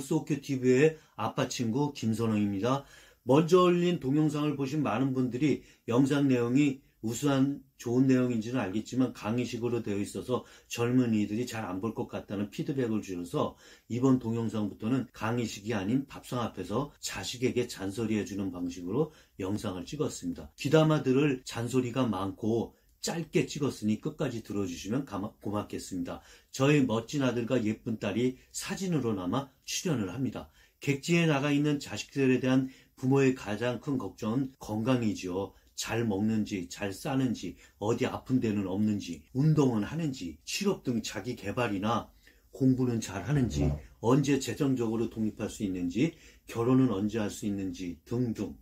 소큐TV의 아빠 친구 김선호입니다. 먼저 올린 동영상을 보신 많은 분들이 영상 내용이 우수한 좋은 내용인지는 알겠지만 강의식으로 되어 있어서 젊은이들이 잘 안 볼 것 같다는 피드백을 주셔서 이번 동영상부터는 강의식이 아닌 밥상 앞에서 자식에게 잔소리해주는 방식으로 영상을 찍었습니다. 귀담아 들을 잔소리가 많고 짧게 찍었으니 끝까지 들어주시면 고맙겠습니다. 저희 멋진 아들과 예쁜 딸이 사진으로나마 출연을 합니다. 객지에 나가 있는 자식들에 대한 부모의 가장 큰 걱정은 건강이지요. 잘 먹는지, 잘 싸는지, 어디 아픈 데는 없는지, 운동은 하는지, 취업 등 자기 개발이나 공부는 잘 하는지, 언제 재정적으로 독립할 수 있는지, 결혼은 언제 할 수 있는지 등등.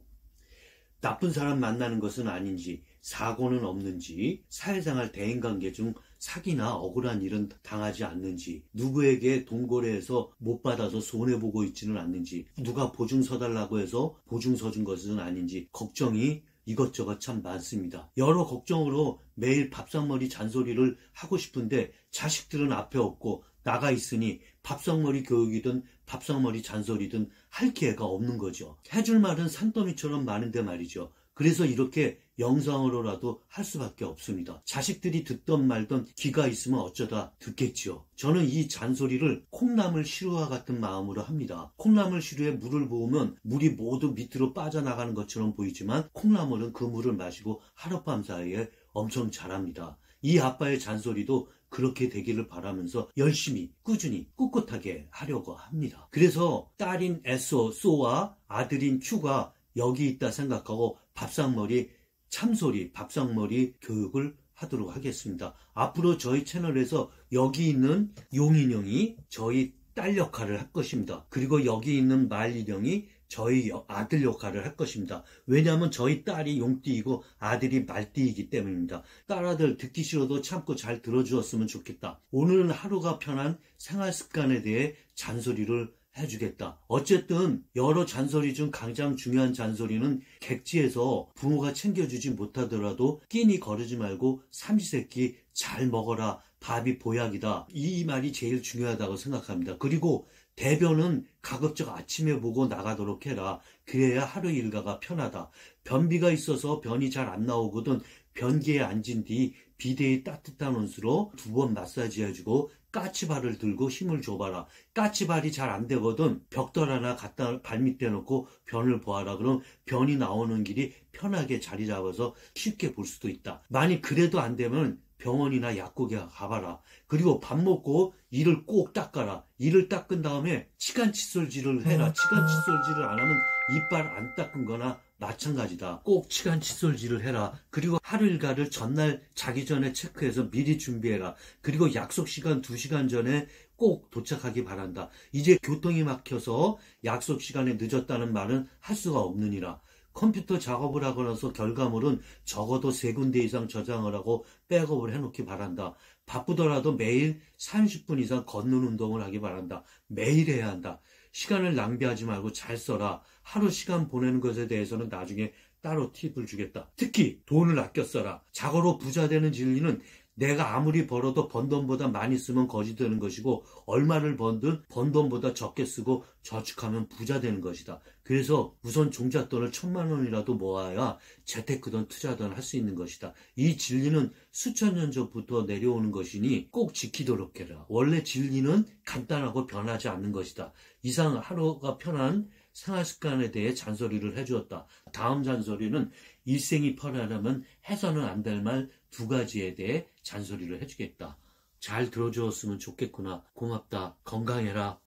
나쁜 사람 만나는 것은 아닌지, 사고는 없는지, 사회생활 대인관계 중 사기나 억울한 일은 당하지 않는지, 누구에게 동거래해서 못 받아서 손해보고 있지는 않는지, 누가 보증 서 달라고 해서 보증 서 준 것은 아닌지, 걱정이 이것저것 참 많습니다. 여러 걱정으로 매일 밥상머리 잔소리를 하고 싶은데 자식들은 앞에 없고 나가 있으니 밥상머리 교육이든 밥상머리 잔소리든 할 기회가 없는 거죠. 해줄 말은 산더미처럼 많은데 말이죠. 그래서 이렇게 영상으로라도 할 수밖에 없습니다. 자식들이 듣던 말던 귀가 있으면 어쩌다 듣겠지요. 저는 이 잔소리를 콩나물 시루와 같은 마음으로 합니다. 콩나물 시루에 물을 부으면 물이 모두 밑으로 빠져나가는 것처럼 보이지만 콩나물은 그 물을 마시고 하룻밤 사이에 엄청 자랍니다. 이 아빠의 잔소리도 그렇게 되기를 바라면서 열심히 꾸준히 꿋꿋하게 하려고 합니다. 그래서 딸인 에소, 소와 아들인 큐가 여기 있다 생각하고 밥상머리 참소리, 밥상머리 교육을 하도록 하겠습니다. 앞으로 저희 채널에서 여기 있는 용인형이 저희 딸 역할을 할 것입니다. 그리고 여기 있는 말인형이 저희 아들 역할을 할 것입니다. 왜냐하면 저희 딸이 용띠이고 아들이 말띠이기 때문입니다. 딸아들 듣기 싫어도 참고 잘 들어주었으면 좋겠다. 오늘은 하루가 편한 생활 습관에 대해 잔소리를 해주겠다. 어쨌든 여러 잔소리 중 가장 중요한 잔소리는 객지에서 부모가 챙겨주지 못하더라도 끼니 거르지 말고 삼시세끼 잘 먹어라. 밥이 보약이다. 이 말이 제일 중요하다고 생각합니다. 그리고 대변은 가급적 아침에 보고 나가도록 해라. 그래야 하루 일과가 편하다. 변비가 있어서 변이 잘 안 나오거든 변기에 앉은 뒤 비데의 따뜻한 온수로 두 번 마사지 해주고 까치발을 들고 힘을 줘봐라. 까치발이 잘 안 되거든 벽돌 하나 갖다 발밑에 놓고 변을 보아라. 그럼 변이 나오는 길이 편하게 자리 잡아서 쉽게 볼 수도 있다. 만약 그래도 안 되면 병원이나 약국에 가봐라. 그리고 밥 먹고 이를 꼭 닦아라. 이를 닦은 다음에 치간 칫솔질을 해라. 치간 칫솔질을 안 하면 이빨 안 닦은 거나 마찬가지다. 꼭 치간 칫솔질을 해라. 그리고 하루 일과를 전날 자기 전에 체크해서 미리 준비해라. 그리고 약속 시간 2시간 전에 꼭 도착하기 바란다. 이제 교통이 막혀서 약속 시간에 늦었다는 말은 할 수가 없느니라. 컴퓨터 작업을 하고 나서 결과물은 적어도 세 군데 이상 저장을 하고 백업을 해놓기 바란다. 바쁘더라도 매일 30분 이상 걷는 운동을 하기 바란다. 매일 해야 한다. 시간을 낭비하지 말고 잘 써라. 하루 시간 보내는 것에 대해서는 나중에 따로 팁을 주겠다. 특히 돈을 아껴 써라. 자고로 부자 되는 진리는 내가 아무리 벌어도 번 돈보다 많이 쓰면 거지 되는 것이고 얼마를 번든 번 돈보다 적게 쓰고 저축하면 부자 되는 것이다. 그래서 우선 종잣돈을 천만 원이라도 모아야 재테크든 투자든 할 수 있는 것이다. 이 진리는 수천 년 전부터 내려오는 것이니 꼭 지키도록 해라. 원래 진리는 간단하고 변하지 않는 것이다. 이상 하루가 편한 생활 습관에 대해 잔소리를 해주었다. 다음 잔소리는 일생이 편하려면 해서는 안 될 말 두 가지에 대해 잔소리를 해주겠다. 잘 들어주었으면 좋겠구나. 고맙다. 건강해라.